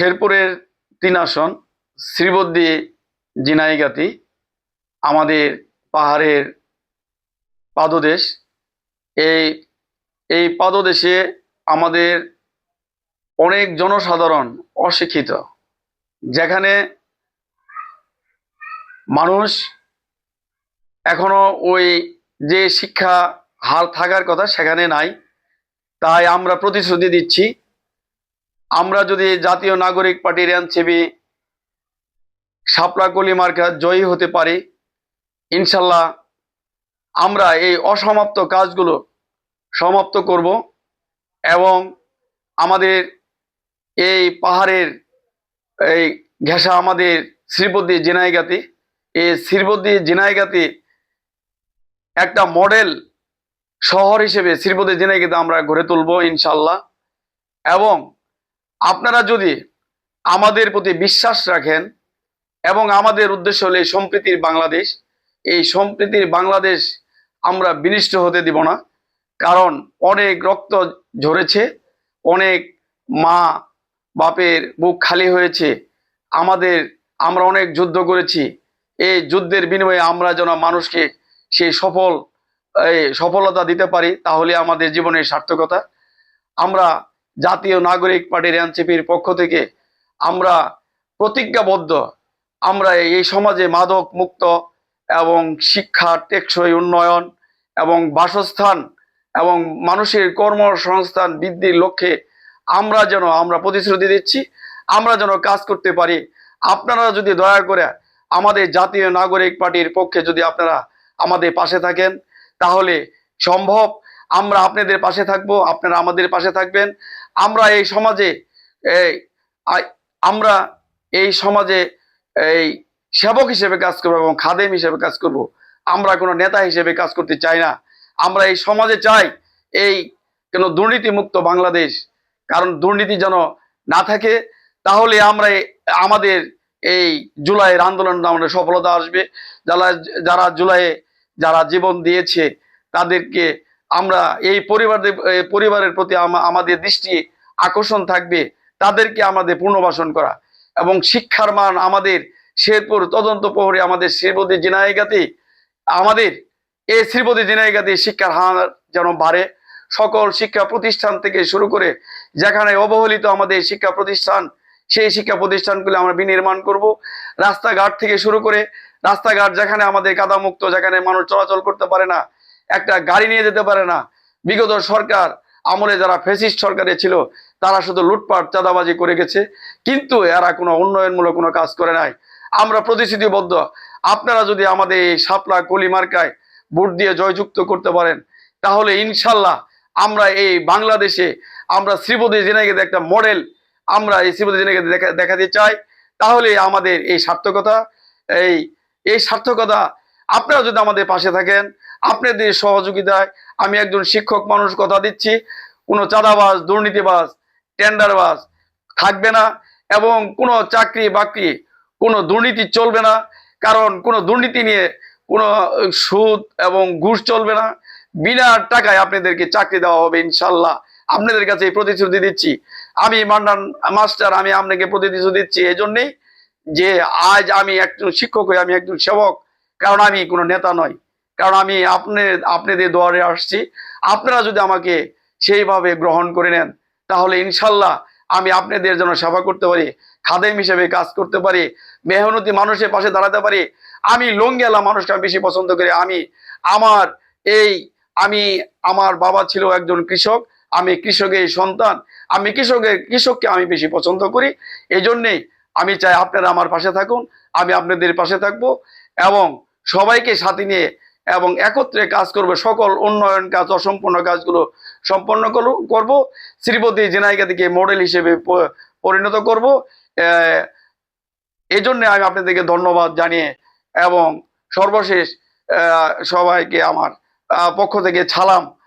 শেরপুরের তিন আসন শ্রীবদ্দী জিনাইগাতি, আমাদের পাহাড়ের পাদদেশ। এই এই পাদদেশে আমাদের অনেক জনসাধারণ অশিক্ষিত, যেখানে মানুষ এখনও ওই যে শিক্ষা হার থাকার কথা সেখানে নাই, তাই আমরা প্রতিশ্রুতি দিচ্ছি আমরা যদি জাতীয় নাগরিক পার্টির এনসিবি শাপলা কলি মার্কা জয়ী হতে পারি, ইনশাল্লাহ আমরা এই অসমাপ্ত কাজগুলো সমাপ্ত করব এবং আমাদের এই পাহাড়ের এই ঘেঁষা আমাদের শ্রীপতি জিনাইগাতি, এই শ্রীপতি জিনাইগাতি একটা মডেল শহর হিসেবে শ্রীপতি জিনাইগাতি আমরা গড়ে তুলব ইনশাল্লাহ এবং আপনারা যদি আমাদের প্রতি বিশ্বাস রাখেন এবং আমাদের উদ্দেশ্য হলে সম্প্রীতির বাংলাদেশ, এই সম্প্রীতির বাংলাদেশ আমরা বিনিষ্ট হতে দিব না, কারণ অনেক রক্ত ঝরেছে, অনেক মা বাপের বুক খালি হয়েছে, আমাদের, আমরা অনেক যুদ্ধ করেছি, এই যুদ্ধের বিনিময়ে আমরা যেন মানুষকে সেই সফল সফলতা দিতে পারি, তাহলে আমাদের জীবনের সার্থকতা। আমরা জাতীয় নাগরিক পার্টির এনসিপির পক্ষ থেকে আমরা প্রতিজ্ঞাবদ্ধ। আমরা এই সমাজে মাদক মুক্ত এবং শিক্ষা, টেকসই উন্নয়ন এবং বাসস্থান এবং মানুষের কর্মসংস্থান বৃদ্ধির লক্ষ্যে আমরা যেন আমরা প্রতিশ্রুতি দিচ্ছি, আমরা যেন কাজ করতে পারি। আপনারা যদি দয়া করে আমাদের জাতীয় নাগরিক পার্টির পক্ষে যদি আপনারা আমাদের পাশে থাকেন, তাহলে সম্ভব। আমরা আপনাদের পাশে থাকব, আপনারা আমাদের পাশে থাকবেন। আমরা এই সমাজে এই আমরা এই সমাজে এই সেবক হিসেবে কাজ করব এবং খাদেম হিসেবে কাজ করব। আমরা কোনো নেতা হিসেবে কাজ করতে চাই না। আমরা এই সমাজে চাই এই কেন দুর্নীতিমুক্ত বাংলাদেশ। কারণ দুর্নীতি যেন না থাকে, তাহলে আমরা আমাদের এই জুলাইয়ের আন্দোলন আমাদের সফলতা আসবে। যারা যারা জুলাইয়ে যারা জীবন দিয়েছে, তাদেরকে আমরা এই পরিবারের এই পরিবারের প্রতি আমাদের দৃষ্টি আকর্ষণ থাকবে, তাদেরকে আমাদের পুনর্বাসন করা এবং শিক্ষার মান আমাদের শেরপুর তদন্ত প্রহরে আমাদের শ্রীপতি জিনায়গাতে আমাদের এই শ্রীপতি জিনায়গাতে শিক্ষার হার যেন বাড়ে। সকল শিক্ষা প্রতিষ্ঠান থেকে শুরু করে যেখানে অবহেলিত আমাদের শিক্ষা প্রতিষ্ঠান, সেই শিক্ষা প্রতিষ্ঠানগুলো আমরা বিনির্মাণ করব। রাস্তাঘাট থেকে শুরু করে রাস্তাঘাট যেখানে আমাদের কাদামুক্ত, যেখানে মানুষ চলাচল করতে পারে না একটা গাড়ি নিয়ে যেতে পারে না। বিগত সরকার আমলে যারা ফেসিস্ট সরকারে ছিল, তারা শুধু লুটপাট, চাঁদাবাজি করে গেছে। কিন্তু এরা কোনো উন্নয়নমূলক কোনো কাজ করে নাই। আমরা প্রতিশ্রুতিবদ্ধ। আপনারা যদি আমাদের এই শাপলা কলি মার্কায় ভোট দিয়ে জয়যুক্ত করতে পারেন, তাহলে ইনশাল্লাহ আমরা এই বাংলাদেশে আমরা শ্রীপতি জেনেগেতে একটা মডেল আমরা এই শ্রীপতি জেনেগেতে দেখা দেখাতে চাই। তাহলে আমাদের এই সার্থকতা, এই এই সার্থকতা আপনারা যদি আমাদের পাশে থাকেন, আপনাদের সহযোগিতায় আমি একজন শিক্ষক মানুষ কথা দিচ্ছি। কোনো চাঁদাবাজ, দুর্নীতিবাজ, টেন্ডারবাজ থাকবে না এবং কোনো চাকরি বাকরি, কোনো দুর্নীতি চলবে না। কারণ কোনো দুর্নীতি নিয়ে কোনো সুদ এবং ঘুষ চলবে না। বিনা টাকায় আপনাদেরকে চাকরি দেওয়া হবে ইনশাল্লাহ। আপনাদের কাছে এই প্রতিশ্রুতি দিচ্ছি। আমি মান্ডান মাস্টার, আমি আপনাকে প্রতিশ্রুতি দিচ্ছি এই জন্যেই যে আজ আমি একজন শিক্ষক হয়ে, আমি একজন সেবক কারণ আমি কোনো নেতা নই। কারণ আমি আপনি, আপনাদের দুয়ারে আসছি। আপনারা যদি আমাকে সেইভাবে গ্রহণ করে নেন, তাহলে ইনশাল্লাহ আমি আপনাদের জন্য সেবা করতে পারি, খাদেম হিসেবে কাজ করতে পারি, মেহনতি মানুষের পাশে দাঁড়াতে পারি। আমি লঙ্গেলা মানুষকে আমি বেশি পছন্দ করি। আমি, আমার এই, আমি, আমার বাবা ছিল একজন কৃষক, আমি কৃষকের সন্তান, আমি কৃষকের, কৃষককে আমি বেশি পছন্দ করি। এই আমি চাই আপনারা আমার পাশে থাকুন, আমি আপনাদের পাশে থাকব এবং সবাইকে সাথে নিয়ে এবং একত্রে কাজ করবে, সকল উন্নয়ন কাজ, অসম্পূর্ণ কাজগুলো সম্পন্ন করব- শ্রীপতি জেনাইকাদিকে মডেল হিসেবে পরিণত করব। এই জন্য আমি আপনাদেরকে ধন্যবাদ জানিয়ে এবং সর্বশেষ সবাইকে আমার পক্ষ থেকে ছালাম।